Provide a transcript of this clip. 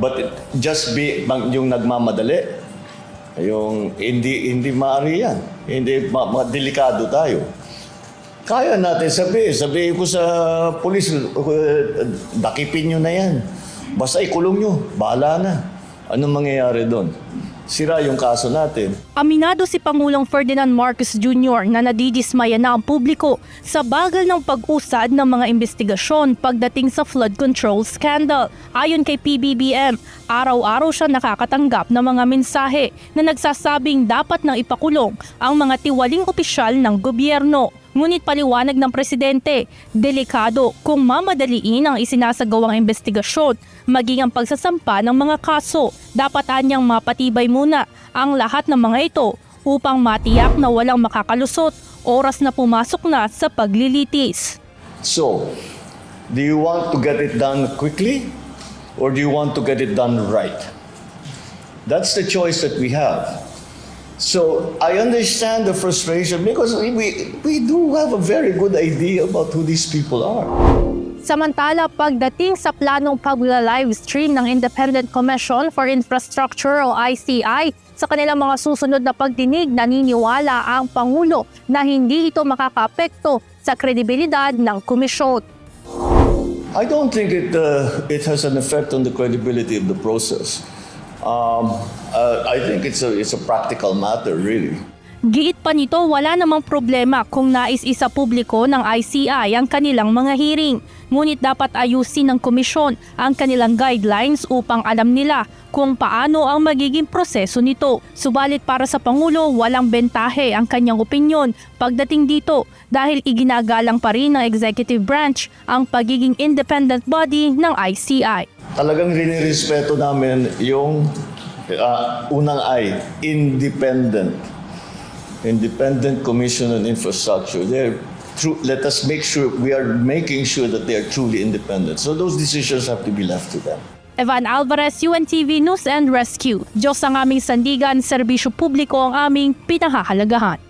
But it, just be yung nagmamadali, yung hindi hindi maaari yan. Hindi ma, ma- delikado tayo. Kaya natin sabihin, sabihin ko sa pulis, uh, dakipin nyo na yan. Basta ikulong nyo, bahala na. Anong mangyayari doon? Sira yung kaso natin. Aminado si Pangulong Ferdinand Marcos Jr. na nadidismaya na ang publiko sa bagal ng pag-usad ng mga investigasyon pagdating sa flood control scandal. Ayon kay PBBM, araw-araw siya nakakatanggap ng mga mensahe na nagsasabing dapat nang ipakulong ang mga tiwaling opisyal ng gobyerno. Ngunit paliwanag ng presidente, delikado kung mamadaliin ang isinasagawang investigasyon, maging ang pagsasampa ng mga kaso. Dapat anyang mapatibay muna ang lahat ng mga ito upang matiyak na walang makakalusot oras na pumasok na sa paglilitis. So, do you want to get it done quickly or do you want to get it done right? That's the choice that we have. So, I understand the frustration because we, we do have a very good idea about who these people are. Samantala, pagdating sa planong pagla-live stream ng Independent Commission for Infrastructure o ICI, sa kanilang mga susunod na pagdinig, naniniwala ang Pangulo na hindi ito makakaapekto sa kredibilidad ng komisyon. I don't think it, uh, it has an effect on the credibility of the process. Um, uh, I think it's a, it's a practical matter, really. Giit pa nito wala namang problema kung nais isa publiko ng ICI ang kanilang mga hearing. Ngunit dapat ayusin ng komisyon ang kanilang guidelines upang alam nila kung paano ang magiging proseso nito. Subalit para sa Pangulo, walang bentahe ang kanyang opinyon pagdating dito dahil iginagalang pa rin ng executive branch ang pagiging independent body ng ICI. Talagang rinirespeto namin yung uh, unang I, independent. Independent Commission on Infrastructure. They're true, let us make sure we are making sure that they are truly independent. So those decisions have to be left to them. Evan Alvarez, UNTV News and Rescue. Diyos ang aming sandigan, serbisyo publiko ang aming pinahahalagahan.